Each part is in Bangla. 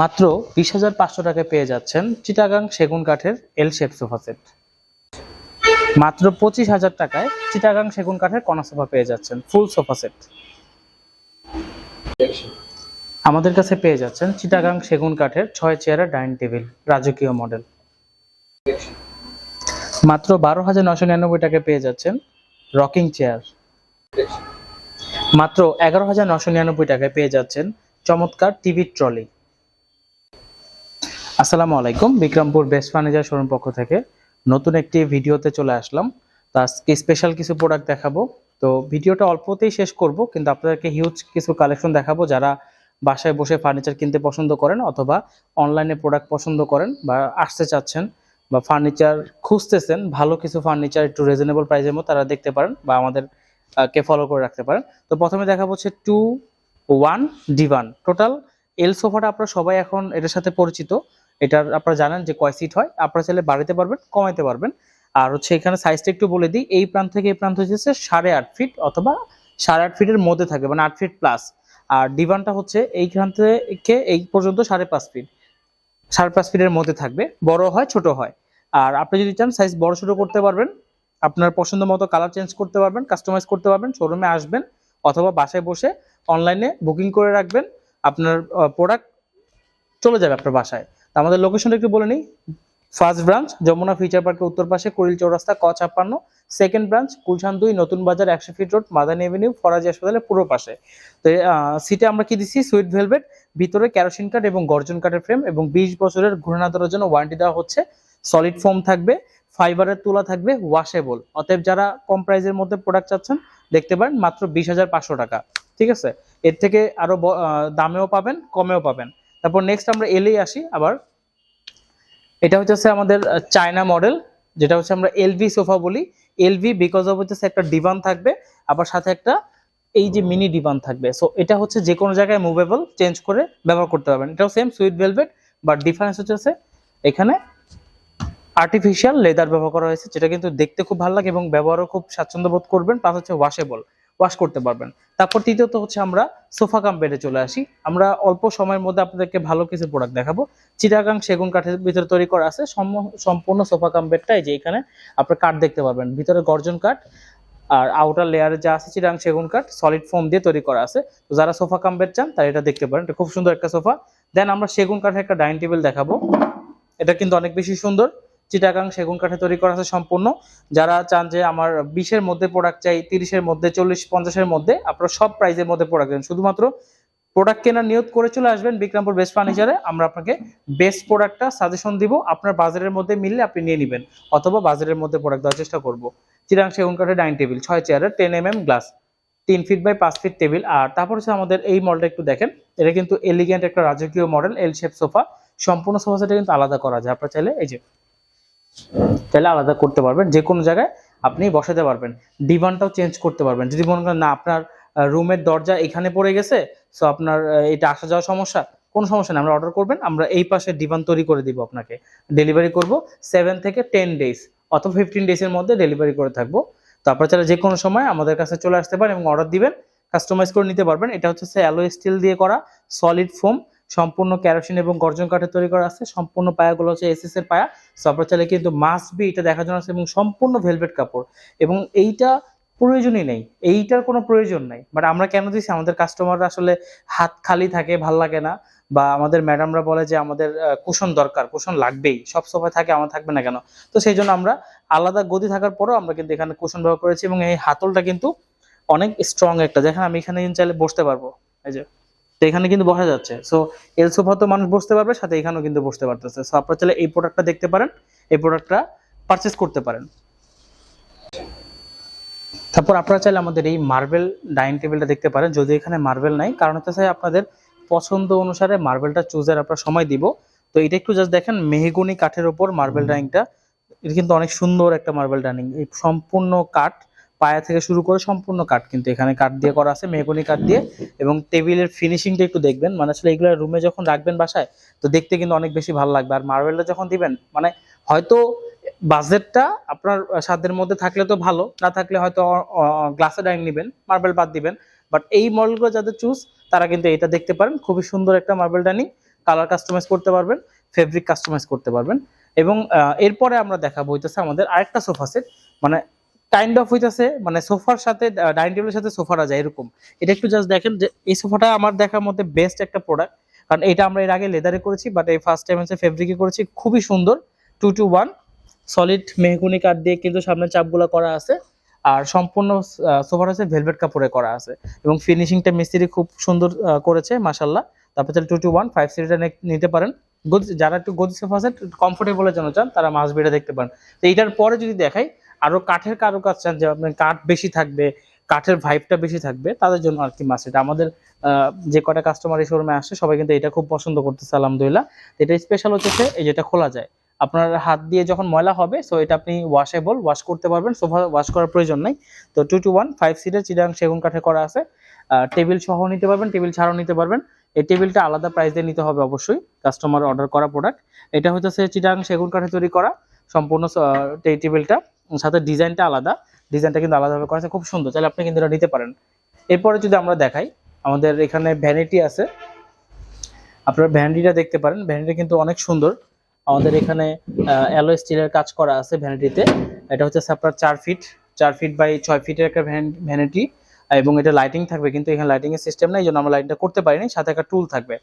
মাত্র বিশ হাজার পাঁচশো টাকায় পেয়ে যাচ্ছেন চিটাগাং সেগুন কাঠের এল শেপ সোফা সেট। মাত্র পঁচিশ হাজার টাকায় চিটাগাং সেগুন কাঠের কণা সোফা পেয়ে যাচ্ছেন ফুল সোফা সেট। আমাদের কাছে পেয়ে যাচ্ছেন চিটাগাং সেগুন কাঠের ছয় চেয়ারের ডাইনিং টেবিল, রাজকীয় মডেল। মাত্র বারো হাজার নশো নিরানব্বই টাকায় পেয়ে যাচ্ছেন রকিং চেয়ার। মাত্র এগারো হাজার নশো নিরানব্বই টাকায় পেয়ে যাচ্ছেন চমৎকার টিভি ট্রলি। আসসালামু আলাইকুম, বিক্রমপুর বেস্ট ফার্নিচার শোরুম পক্ষ থেকে নতুন একটি ভিডিওতে চলে আসলাম। তা আজকে স্পেশাল কিছু প্রোডাক্ট দেখাবো। তো ভিডিওটা অল্পতেই শেষ করব, কিন্তু আপনাদেরকে হিউজ কিছু কালেকশন দেখাবো যারা বাসায় বসে ফার্নিচার কিনতে পছন্দ করেন অথবা অনলাইনে প্রোডাক্ট পছন্দ করেন বা আসতে চাচ্ছেন বা ফার্নিচার খুঁজতেছেন, ভালো কিছু ফার্নিচার একটু রিজনেবল প্রাইসের মধ্যে তারা দেখতে পারেন বা আমাদের কে ফলো করে রাখতে পারেন। তো প্রথমে দেখাবো হচ্ছে two one divan total L সোফাটা আপনারা সবাই এখন এটার সাথে পরিচিত। এটার আপনারা জানেন যে কয় সিট হয়। আপনারা চাইলে বাড়াতে পারবেন, কমাইতে পারবেন। আর হচ্ছে এখানে সাইজটা একটু বলে দিই। এই প্রান্ত থেকে এই প্রান্ত হচ্ছে সাড়ে আট ফিট অথবা সাড়ে আট ফিটের মধ্যে থাকবে মানে আট ফিট প্লাস আর ডিভানটা হচ্ছে এইখান থেকে এই পর্যন্ত সাড়ে পাঁচ ফিট সাড়ে পাঁচ ফিটের মধ্যে থাকবে। বড় হয়, ছোট হয়। আর আপনি যদি চান সাইজ বড় ছোট করতে পারবেন, আপনার পছন্দ মতো কালার চেঞ্জ করতে পারবেন কাস্টমাইজ করতে পারবেন শোরুমে আসবেন অথবা বাসায় বসে অনলাইনে বুকিং করে রাখবেন। আপনার প্রোডাক্ট চলে যাবে আপনার বাসায়। আমাদের লোকেশনটা একটু বলে নিই। ফার্স্ট ব্রাঞ্চ যমুনা ফিচার পার্কের উত্তর পাশে কুড়িল চৌরাস্তা ক ছাপ্পান্ন। সেকেন্ড ব্রাঞ্চ কুলশান দুই নতুন বাজার একশো feet road Madani avenue Farazi হাসপাতালের পুরো পাশে। তো সিটে আমরা কি দিচ্ছি? সুইট ভেলভেট ভিতরে ক্যারোসিন কাঠ এবং গর্জন কাঠের ফ্রেম এবং বিশ বছরের ঘূর্ণা ধরার জন্য ওয়ারেন্টি দেওয়া হচ্ছে। সলিড ফোম থাকবে ফাইবারের তুলা থাকবে ওয়াশেবল অতএব যারা কম প্রাইসের মধ্যে প্রোডাক্ট চাচ্ছেন দেখতে পারেন মাত্র বিশ হাজার পাঁচশো টাকা। ঠিক আছে? এর থেকে আরও ব- আহ, দামেও পাবেন কমেও পাবেন। তারপর নেক্সট আমরা এলেই আসি আবার। এটা হচ্ছে আমাদের চায়না মডেল যেটা হচ্ছে আমরা এলভি সোফা বলি। এলভি বিকজ অফ হচ্ছে একটা ডিভান থাকবে, আবার সাথে একটা এই যে মিনি ডিভান থাকবে। সো এটা হচ্ছে যে কোনো জায়গায় মুভেবল চেঞ্জ করে ব্যবহার করতে পারবেন। এটাও same suite velvet but difference হচ্ছে এখানে আর্টিফিশিয়াল লেদার ব্যবহার করা হয়েছে, যেটা কিন্তু দেখতে খুব ভালো লাগে এবং ব্যবহারও খুব স্বাচ্ছন্দ্য বোধ করবেন প্লাস হচ্ছে ওয়াশেবল ওয়াশ করতে পারবেন। তারপর তৃতীয়ত হচ্ছে আমরা সোফা কাম বেডে চলে আসি। আমরা অল্প সময়ের মধ্যে আপনাদেরকে ভালো কিছু প্রোডাক্ট দেখাবো। চিটাগাং সেগুন কাঠের ভিতরে তৈরি করা আছে। সম্পূর্ণ সোফা কাম বেডটাই যে এখানে আপনার কাঠ দেখতে পারবেন। ভিতরে গর্জন কাঠ আর আউটার লেয়ারে যা আছে চিটাগাং সেগুন কাঠ সলিড ফোম দিয়ে তৈরি করা আছে। তো যারা সোফা কাম বেড চান, তারা এটা দেখতে পারেন। এটা খুব সুন্দর একটা সোফা। দেন আমরা সেগুন কাঠের একটা ডাইনিং টেবিল দেখাবো। এটা কিন্তু অনেক বেশি সুন্দর। চিটাগাং সেগুন কাঠে তৈরি করা আছে সম্পূর্ণ। যারা চান যে আমার বিশের মধ্যে প্রোডাক্ট চাই, তিরিশের মধ্যে, চল্লিশ, পঞ্চাশের মধ্যে, আপনারা সব প্রাইজের মধ্যে প্রোডাক্ট দেন শুধুমাত্র প্রোডাক্ট কেনার নিয়োগ করে চলে আসবেন বিক্রমপুর বেস্ট ফার্নিচারে আমরা আপনাকে বেস্ট প্রোডাক্টটা সাজেশন দিব। আপনার বাজারের মধ্যে মিললে আপনি নিয়ে নেবেন অথবা বাজারের মধ্যে প্রোডাক্ট দেওয়ার চেষ্টা করব। চিরাং সেগুন কাঠের ডাইনিং টেবিল ছয় চেয়ারের টেন এম এম গ্লাস তিন ফিট বাই পাঁচ ফিট টেবিল আর তারপর হচ্ছে আমাদের এই মডেলটা একটু দেখেন। এটা কিন্তু এলিগেন্ট একটা রাজকীয় মডেল এল শেপ সোফা সম্পূর্ণ সোফা সেটা কিন্তু আলাদা করা যায় আপনার চাইলে এই যে তাহলে আলাদা করতে পারবেন। যে কোনো জায়গায় আপনি বসাতে পারবেন। ডিভানটাও চেঞ্জ করতে পারবেন। যদি মনে করেন, না, আপনার রুমের দরজা এখানে পড়ে গেছে সো আপনার এটা আসা যাওয়ার সমস্যা, কোনো সমস্যা নেই, আমরা অর্ডার করবেন, আমরা এই পাশে ডিভান তৈরি করে দিব আপনাকে। ডেলিভারি করব সেভেন থেকে টেন ডেজ অথবা ফিফটিন ডেজের মধ্যে ডেলিভারি করে থাকব। তো আপনারা চাইলে যে কোনো সময় আমাদের কাছে চলে আসতে পারেন এবং অর্ডার দিবেন কাস্টমাইজ করে নিতে পারবেন। এটা হচ্ছে অ্যালো স্টিল দিয়ে করা সলিড ফোম সম্পূর্ণ ক্যারোসিন এবং গর্জন কাঠে তৈরি করা আছে। সম্পূর্ণ পায়াগুলো হচ্ছে এসএস এর পায়া। সো আপনার চাইলে কিন্তু মাস্ট বি এটা দেখার জন্য আছে এবং সম্পূর্ণ ভেলভেট কাপড়। এবং এইটা প্রয়োজনই নেই। এইটার কোনো প্রয়োজন নাই। বাট আমরা কেন দিচ্ছি আমাদের কাস্টমাররা আসলে হাত খালি থাকে, ভালো লাগে না। বা আমাদের ম্যাডামরা বলে যে আমাদের কুশন দরকার, কুশন লাগবেই। সব সময় থাকে, আমার থাকবে না কেন? তো সেই জন্য আমরা আলাদা গদি থাকার পরেও আমরা কিন্তু এখানে কুশন ব্যবহার করেছি এবং এই হাতলটা কিন্তু অনেক স্ট্রং একটা। দেখেন আমি এখানে চাইলে বসতে পারব। এই যে। এখানে কিন্তু বসা যাচ্ছে। সো এল সোফা তো মানুষ বসতে পারবে সাথে এখানেও কিন্তু বসতে পারতেছে। সো আপনারা চাইলে এই প্রোডাক্টটা দেখতে পারেন এই প্রোডাক্টটা পারচেস করতে পারেন। তারপর আপনারা চাইলে আমাদের এই মার্বেল ডাইনিং টেবিলটা দেখতে পারেন। যদি এখানে মার্বেল নাই কারণ হচ্ছে আপনাদের পছন্দ অনুসারে মার্বেলটা চুজের আপনারা সময় দিব। তো এটা একটু জাস্ট দেখেন মেহগুনি কাঠের ওপর মার্বেল ডাইনিংটা এটা কিন্তু অনেক সুন্দর একটা মার্বেল ডাইনিং এই সম্পূর্ণ কাঠ পায়া থেকে শুরু করে সম্পূর্ণ কাঠ কিন্তু এখানে কাঠ দিয়ে করা আছে, মেহগুনি কাঠ দিয়ে। এবং টেবিলের ফিনিশিংটা একটু দেখবেন মানে আসলে এগুলো রুমে যখন রাখবেন বাসায়, তো দেখতে কিন্তু অনেক বেশি ভালো লাগবে। আর মার্বেলটা যখন দিবেন মানে হয়তো বাজেটটা আপনার সাধ্যের মধ্যে থাকলে তো ভালো, না থাকলে হয়তো গ্লাসে ডাইনিং নেবেন মার্বেল বাদ দিবেন। বাট এই মডেলগুলো যাদের চুজ তারা কিন্তু এটা দেখতে পারেন। খুবই সুন্দর একটা মার্বেল ডাইনিং কালার কাস্টমাইজ করতে পারবেন ফেব্রিক কাস্টমাইজ করতে পারবেন। এবং এরপরে আমরা দেখাবো, হইতেছে আমাদের আরেকটা সোফা সেট মানে কাইন্ড অফ হইতেছে মানে সোফার সাথে ডাইনিং টেবিলের সাথে সোফাটা যায় এরকম। এটা একটু জাস্ট দেখেন যে, এই সোফাটা আমার দেখার মধ্যে বেস্ট একটা প্রোডাক্ট কারণ এটা আমরা এর আগে লেদারে করেছি বাট এই ফার্স্ট টাইম হচ্ছে ফেব্রিকে করেছি। খুবই সুন্দর টু টু ওয়ান সলিড মেহগুনি কাঠ দিয়ে কিন্তু সামনে চাপগুলো করা আছে। আর সম্পূর্ণ সোফার হচ্ছে ভেলভেট কাপড়ে করা আছে। এবং ফিনিশিংটা মিস্ত্রি খুব সুন্দর করেছে মাসাল্লাহ তারপর two two one five seater নিতে পারেন। গদি যারা একটু গদি সোফা সেট কমফোর্টেবলের জন্য চান, তারা মাছ বেড়ে দেখতে পারেন। তো এইটার পরে যদি দেখাই আরও কাঠের কারও কাজ চান, যে আপনার কাঠ বেশি থাকবে, কাঠের ভাইবটা বেশি থাকবে, তাদের জন্য আর কি মাছ এটা। আমাদের যে কটা কাস্টমার এই শোরুমে আসে সবাই কিন্তু এটা খুব পছন্দ করতেছে, আলহামদুলিল্লাহ। এটা স্পেশাল হচ্ছে এই যেটা খোলা যায়। আপনার হাত দিয়ে যখন ময়লা হবে সো এটা আপনি ওয়াশেবল ওয়াশ করতে পারবেন, সোফা ওয়াশ করার প্রয়োজন নেই। তো টু টু ওয়ান ফাইভ সিটের চিরাং সেগুন কাঠে করা আছে। টেবিল সহ নিতে পারবেন টেবিল ছাড়াও নিতে পারবেন। এই টেবিলটা আলাদা প্রাইস দিয়ে নিতে হবে অবশ্যই কাস্টমার অর্ডার করা প্রোডাক্ট এটা হচ্ছে চিটাং সেগুন কাঠে তৈরি করা, সম্পূর্ণ টেবিলটা সাথে ডিজাইনটা আলাদা। ডিজাইনটা কিন্তু আলাদাভাবে করা আছে, খুব সুন্দর। তাহলে আপনি কিন্তু এটা নিতে পারেন। এরপরে যদি আমরা দেখাই, আমাদের এখানে ভ্যানিটি আছে। আপনারা ভ্যানিটিটা দেখতে পারেন। ভ্যানিটি কিন্তু অনেক সুন্দর। আমাদের এখানে অ্যালো স্টিলের কাজ করা আছে ভ্যানিটিতে এটা হচ্ছে আপনার চার ফিট চার ফিট বাই ছয় ফিটের একটা ভ্যানিটি এবং এটা লাইটিং থাকবে, কিন্তু এখানে লাইটিং এর সিস্টেম নাই, এই জন্য আমরা লাইটটা করতে পারিনি। সাথে একটা টুল থাকবে।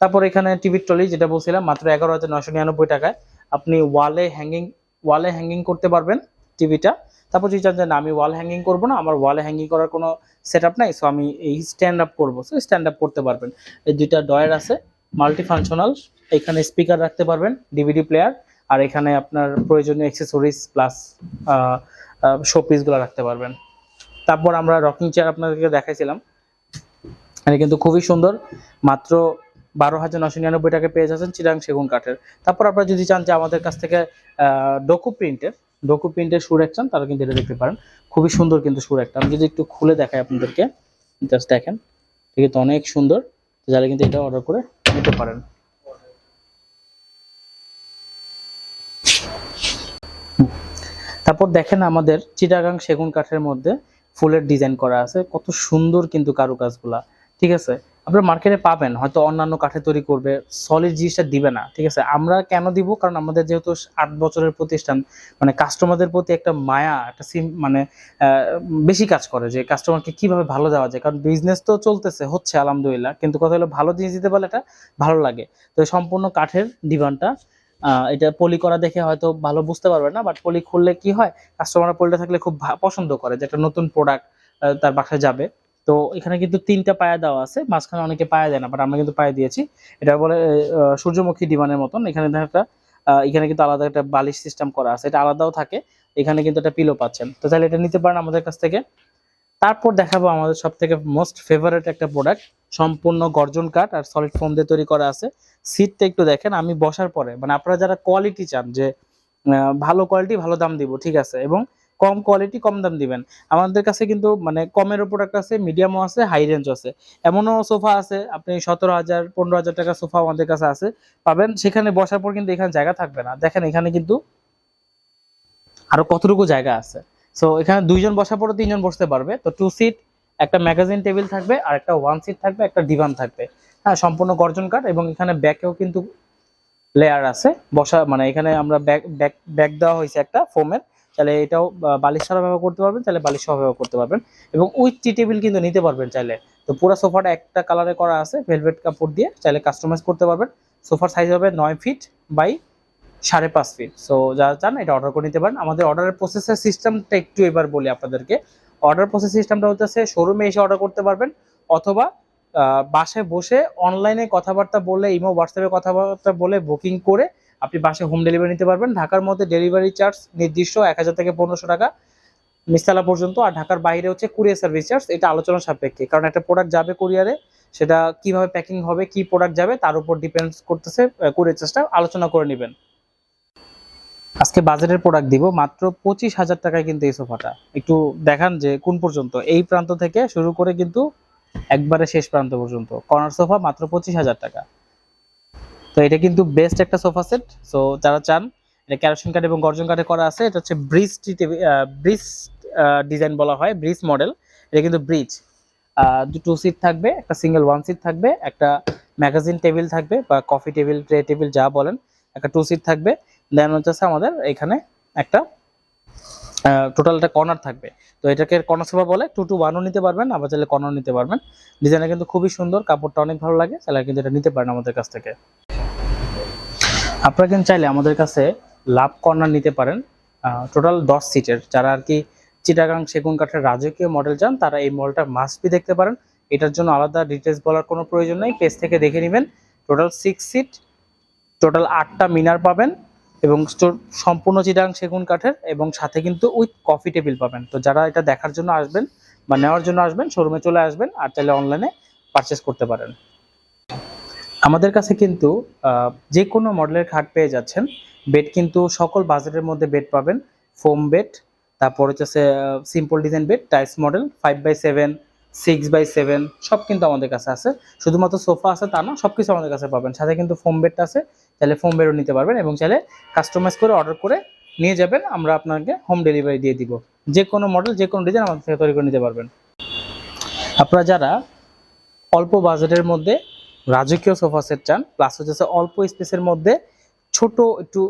তারপর এখানে টিভি ট্রলি যেটা বলছিলাম, মাত্র এগারো হাজার নয়শো নিরানব্বই টাকায়। আপনি ওয়ালে হ্যাঙ্গিং ওয়ালে হ্যাঙ্গিং করতে পারবেন। টিভিটা। তারপর যদি চান যে না, আমি ওয়াল হ্যাঙ্গিং করব না, আমার ওয়ালে হ্যাঙ্গিং করার কোনো সেট আপ নাই সো আমি এই স্ট্যান্ড আপ করব। সো স্ট্যান্ড আপ করতে পারবেন। এই দুইটা ডয়ার আছে মাল্টি ফাংশনাল এখানে স্পিকার রাখতে পারবেন ডিভিডি প্লেয়ার আর এখানে আপনার প্রয়োজনীয় অ্যাক্সেসরিজ প্লাস শো পিসগুলো রাখতে পারবেন। তারপর আমরা রকিং চেয়ার আপনাদেরকে দেখাইছিলাম। এটা কিন্তু খুবই সুন্দর। মাত্র বারো হাজার নশো নিরানব্বই টাকা পেয়ে যাচ্ছেন চিরাং সেগুন কাঠের তারপর আপনারা যদি চান যে আমাদের কাছ থেকে ডকু প্রিন্টের ডোকু প্রিন্টের সুর এক চান, তারা কিন্তু এটা দেখতে পারেন। খুবই সুন্দর কিন্তু সুর একটা। আমি যদি একটু খুলে দেখাই আপনাদেরকে জাস্ট দেখেন এটা কিন্তু অনেক সুন্দর। যারা কিন্তু এটা অর্ডার করে নিতে পারেন। তারপর দেখেন আমাদের চিটাগাং সেগুন কাঠের মধ্যে ফুলের ডিজাইন করা আছে। কত সুন্দর কিন্তু কারুকাজগুলা, ঠিক আছে? আপনারা মার্কেটে পাবেন, হয়তো অন্যান্য কাঠে তৈরি করবে সলিড জিনিসটা দিবে না, ঠিক আছে? আমরা কেন দিব? কারণ আমাদের যেহেতু আট বছরের প্রতিষ্ঠান মানে কাস্টমারদের প্রতি একটা মায়া, একটা সিম মানে বেশি কাজ করে যে কাস্টমারকে কীভাবে ভালো দেওয়া যায়। কারণ বিজনেস তো চলতেছে, হচ্ছে আলহামদুলিল্লাহ, কিন্তু কথা হলো ভালো জিনিস দিতে পারলে এটা ভালো লাগে। তো সম্পূর্ণ কাঠের ডিমান্ডটা এটা পলি করা দেখে হয়তো ভালো বুঝতে পারবে না বাট পলি খুললে কি হয়? কাস্টমার পলিটা থাকলে খুব পছন্দ করে যে একটা নতুন প্রোডাক্ট তার বাসায় যাবে। তো এখানে কিন্তু তিনটা পায়া দেওয়া আছে, মাঝখানে অনেকে পায়া দেয় না বাট আমরা কিন্তু পায়া দিয়েছি। এটা বলে সূর্যমুখী ডিমানের মতন। এখানে একটা এখানে কিন্তু আলাদা একটা বালিশ সিস্টেম করা আছে। এটা আলাদাও থাকে, এখানে কিন্তু একটা পিলো পাচ্ছেন। তো তাহলে এটা নিতে পারেন আমাদের কাছ থেকে। তারপর দেখাবো আমাদের সব থেকে মোস্ট ফেভারিট একটা প্রোডাক্ট সম্পূর্ণ গর্জন কাঠ আর সলিড ফোম দিয়ে তৈরি করা আছে। সিটটা একটু দেখেন, আমি বসার পরে মানে আপনারা যারা কোয়ালিটি চান যে ভালো কোয়ালিটি ভালো দাম দিব, ঠিক আছে? এবং কম কোয়ালিটি কম দাম দিবেন। আমাদের কাছে কিন্তু মানে কমেরও প্রোডাক্ট আছে মিডিয়ামও আছে হাই রেঞ্জ আছে। এমনও সোফা আছে, আপনি সতেরো হাজার, পনেরো হাজার টাকা সোফা আমাদের কাছে আছে। পাবেন, সেখানে বসার পর কিন্তু এখানে জায়গা থাকবে না। দেখেন, এখানে কিন্তু আরও কতটুকু জায়গা আছে। সো এখানে দুইজন বসার পরে তিনজন বসতে পারবে। তো টু সিট একটা ম্যাগাজিন টেবিল থাকবে আর একটা ওয়ান সিট থাকবে, একটা ডিভান থাকবে। হ্যাঁ সম্পূর্ণ গর্জন কাঠ এবং এখানে ব্যাকেও কিন্তু লেয়ার আছে। বসা মানে এখানে আমরা ব্যাক ব্যাক ব্যাক দেওয়া হয়েছে একটা ফোমের তাহলে এটাও বালিশ ছাড়া ব্যবহার করতে পারবেন, তাহলে বালিশ সহ ব্যবহার করতে পারবেন। এবং উইথ টি টেবিল কিন্তু নিতে পারবেন চাইলে। তো পুরো সোফাটা একটা কালারে করা আছে ভেলভেট কাপড় দিয়ে, চাইলে কাস্টমাইজ করতে পারবেন। সোফার সাইজ হবে নয় ফিট বাই সাড়ে পাঁচ ফিট সো যারা চান এটা অর্ডার করে নিতে পারেন। আমাদের অর্ডারের প্রসেসের সিস্টেমটা একটু এবার বলি আপনাদেরকে। অর্ডার প্রসেস সিস্টেমটা হচ্ছে শোরুমে এসে অর্ডার করতে পারবেন, অথবা বাসায় বসে অনলাইনে কথাবার্তা বলে ইমো হোয়াটসঅ্যাপে কথাবার্তা বলে বুকিং করে আপনি বাসায় হোম ডেলিভারি নিতে পারবেন। ঢাকার মধ্যে ডেলিভারি চার্জ নির্দিষ্ট এক হাজার থেকে পনেরোশো টাকা। মিস্তালা পর্যন্ত। আর ঢাকার বাইরে হচ্ছে কুরিয়ার সার্ভিস চার্জ এটা আলোচনা সাপেক্ষে। কারণ একটা প্রোডাক্ট যাবে কুরিয়ারে সেটা কীভাবে প্যাকিং হবে, কি প্রোডাক্ট যাবে, তার উপর ডিপেন্ডস করতেছে কুরিয়ার চার্জটা আলোচনা করে নেবেন। আজকে বাজারের প্রোডাক্ট দিব মাত্র পঁচিশ হাজার টাকায় কিন্তু এই সোফাটা। একটু দেখান যে কোন পর্যন্ত। এই প্রান্ত থেকে শুরু করে কিন্তু একবারে শেষ প্রান্ত পর্যন্ত। কর্নার সোফা মাত্র পঁচিশ হাজার টাকা। তো এটা কিন্তু বেস্ট একটা সোফা সেট সো যারা চান, এটা ক্যারোসিন কাঠ এবং গর্জন কাঠে করা আছে, এটা হচ্ছে ব্রিজ ব্রিজ ডিজাইন বলা হয় ব্রিজ মডেল এটা কিন্তু ব্রিজ টু সিট থাকবে, একটা সিঙ্গেল ওয়ান সিট থাকবে, একটা ম্যাগাজিন টেবিল থাকবে বা কফি টেবিল ট্রে টেবিল যা বলেন, একটা টু সিট থাকবে। দেন হচ্ছে আমাদের এখানে একটা টোটাল একটা কর্নার থাকবে। তো এটাকে কর্নার সোফা বলে টু টু ওয়ানও নিতে পারবেন, আবার চাইলে কর্নার নিতে পারবেন। ডিজাইনটা কিন্তু খুবই সুন্দর, কাপড়টা অনেক ভালো লাগে, চাইলে কিন্তু এটা নিতে পারেন আমাদের কাছ থেকে। আপনারা কিন্তু চাইলে আমাদের কাছে লাভ কর্নার নিতে পারেন। টোটাল দশ সিটের যারা আর কি চিটাগাং সেগুন কাঠের রাজকীয় মডেল চান, তারা এই মডেলটা মাস্ট বি দেখতে পারেন। এটার জন্য আলাদা ডিটেলস বলার কোনো প্রয়োজন নেই। পেজ থেকে দেখে নেবেন। টোটাল সিক্স সিট টোটাল আটটা মিনার পাবেন এবং সম্পূর্ণ চিটাং সেগুন কাঠের এবং সাথে কিন্তু উইথ কফি টেবিল পাবেন। তো যারা এটা দেখার জন্য আসবেন বা নেওয়ার জন্য আসবেন শোরুমে চলে আসবেন আর চাইলে অনলাইনে পারচেস করতে পারেন। আমাদের কাছে কিন্তু যে কোনো মডেলের খাট পেয়ে যাচ্ছেন। বেড কিন্তু সকল বাজেটের মধ্যে বেড পাবেন। ফোম বেড তারপর হচ্ছে simple design bed tiles model five by seven six by seven সব কিন্তু আমাদের কাছে আছে। শুধুমাত্র সোফা আছে, তা না সব কিছু আমাদের কাছে পাবেন। সাথে কিন্তু ফোম বেডটা আছে, চাইলে ফোম বেডও নিতে পারবেন এবং চাইলে কাস্টমাইজ করে অর্ডার করে নিয়ে যাবেন। আমরা আপনাকে হোম ডেলিভারি দিয়ে দিব। যে কোনো মডেল যে কোনো ডিজাইন আমাদের থেকে তৈরি করে নিতে পারবেন। আপনারা যারা অল্প বাজেটের মধ্যে রাজকীয় সোফা সেট চান প্লাস হচ্ছে অল্প স্পেসের মধ্যে ছোট একটু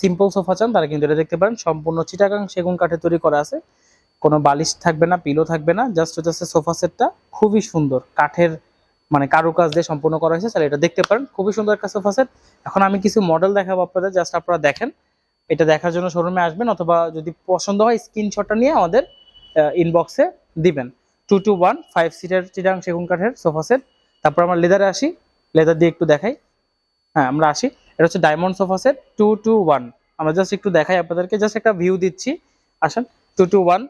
সিম্পল সোফা চান, তারা কিন্তু এটা দেখতে পারেন। সম্পূর্ণ চিটাগাং সেগুন কাঠে তৈরি করা আছে। কোনো বালিশ থাকবে না পিলো থাকবে না জাস্ট হচ্ছে সোফা সেটটা খুবই সুন্দর। কাঠের মানে কারুকাজ দিয়ে সম্পূর্ণ করা হয়েছে, তাহলে এটা দেখতে পারেন। খুবই সুন্দর একটা সোফা সেট। এখন আমি কিছু মডেল দেখাবো আপনাদের জাস্ট আপনারা দেখেন। এটা দেখার জন্য শোরুমে আসবেন, অথবা যদি পছন্দ হয় স্ক্রিনশটটা নিয়ে আমাদের ইনবক্সে দিবেন। Two two one five seater Chittagong সেগুন কাঠের সোফা সেট। তারপর আমরা লেদারে আসি। লেদার দিয়ে একটু দেখাই। হ্যাঁ আমরা আসি। এটা হচ্ছে diamond sofa set two two one আমরা জাস্ট একটু দেখাই আপনাদেরকে। জাস্ট একটা ভিউ দিচ্ছি। আসেন টু টু ওয়ান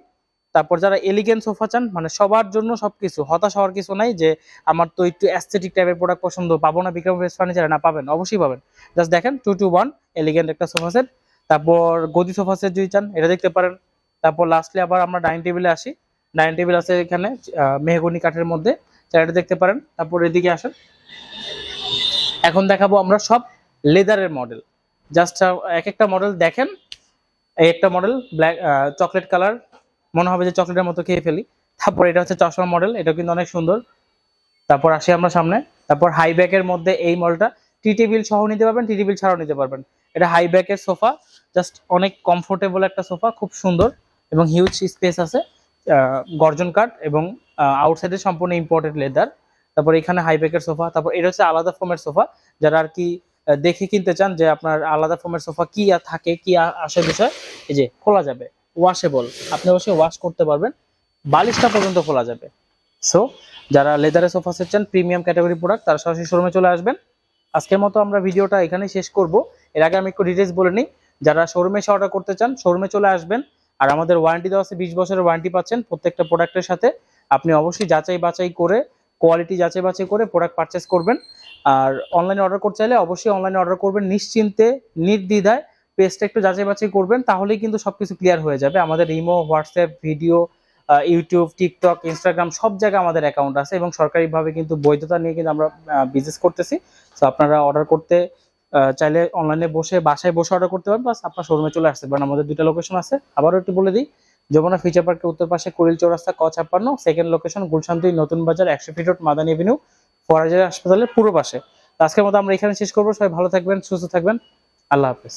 তারপর যারা এলিগেন্ট সোফা চান মানে সবার জন্য সবকিছু, হতাশ হওয়ার কিছু নাই যে আমার তো একটু অ্যাস্থেটিক টাইপের প্রোডাক্ট পছন্দ, পাবো না বিক্রম বেস্ট ফার্নিচারে না, পাবেন, অবশ্যই পাবেন। জাস্ট দেখেন টু টু ওয়ান এলিগেন্ট একটা সোফা সেট তারপর গদি সোফা সেট যদি চান, এটা দেখতে পারেন। তারপর লাস্টলি আবার আমরা ডাইনিং টেবিলে আসি। ডাইনিং টেবিল আছে এখানে মেহগনি কাঠের মধ্যে। চারটা দেখতে পারেন, তারপর এদিকে আসেন। এখন দেখাবো আমরা সব লেদারের মডেল জাস্ট এক একটা মডেল দেখেন, এই একটা মডেল ব্ল্যাক চকলেট কালার মনে হবে যে চকলেটের মতো খেয়ে ফেলি। তারপর এটা হচ্ছে চশমা মডেল এটা কিন্তু অনেক সুন্দর। তারপর আসি আমরা সামনে, তারপর হাই ব্যাকের মধ্যে এই মডেলটা টি টেবিল সহ নিতে পারবেন টি টেবিল ছাড়াও নিতে পারবেন। এটা হাই ব্যাকের সোফা জাস্ট অনেক কমফোর্টেবল একটা সোফা, খুব সুন্দর এবং হিউজ স্পেস আছে গর্জন কাঠ এবং আউটসাইডে সম্পূর্ণ ইম্পোর্টেড লেদার তারপর এখানে হাই ব্যাকের সোফা তারপর এটা হচ্ছে আলাদা ফোমের সোফা যারা আর কি দেখে কিনতে চান যে আপনার আলাদা ফোমের সোফা কি থাকে, কি আসে বিষয়, এই যে খোলা যাবে ওয়াশেবল আপনি অবশ্যই ওয়াশ করতে পারবেন, বালিশটা পর্যন্ত খোলা যাবে। সো যারা লেদারের সোফা সেট চান প্রিমিয়াম ক্যাটাগরি প্রোডাক্ট তারা সরাসরি শোরুমে চলে আসবেন। আজকের মতো আমরা ভিডিওটা এখানেই শেষ করব। এর আগে আমি একটু ডিটেলস বলে নিই, যারা শোরুমে এসে অর্ডার করতে চান শোরুমে চলে আসবেন। আর আমাদের ওয়ারেন্টি দেওয়া আছে, বিশ বছরের ওয়ারেন্টি পাচ্ছেন প্রত্যেকটা প্রোডাক্টের সাথে। আপনি অবশ্যই যাচাই বাছাই করে কোয়ালিটি যাচাই বাছাই করে প্রোডাক্ট পারচেস করবেন। আর অনলাইনে অর্ডার করতে চাইলে অবশ্যই অনলাইনে অর্ডার করবেন। নিশ্চিন্তে, নির্দ্বিধায় পেজটা একটু যাচাই বাছাই করবেন, তাহলেই কিন্তু সবকিছু ক্লিয়ার হয়ে যাবে। আমাদের imo WhatsApp video YouTube TikTok Instagram সব জায়গায় আমাদের অ্যাকাউন্ট আছে এবং সরকারিভাবে কিন্তু বৈধতা নিয়ে কিন্তু আমরা বিজনেস করতেছি। তো আপনারা অর্ডার করতে চাইলে অনলাইনে বসে, বাসায় বসে অর্ডার করতে পারেন প্লাস আপনার শোরুমে চলে আসতে পারেন। আমাদের দুটো লোকেশন আছে। আবারও একটু বলে দিই যমুনা ফিচার পার্কের উত্তর পাশে কুড়িল চৌরাস্তা, ক ছাপ্পান্ন সেকেন্ড লোকেশন গুলশান্তি, নতুন বাজার, একশো ফিট রোড, মাদানী এভিনিউ ফরাজার হাসপাতালের পুরো পাশে। আজকের মতো আমরা এখানে শেষ করব। সবাই ভালো থাকবেন, সুস্থ থাকবেন। আল্লাহ হাফেজ।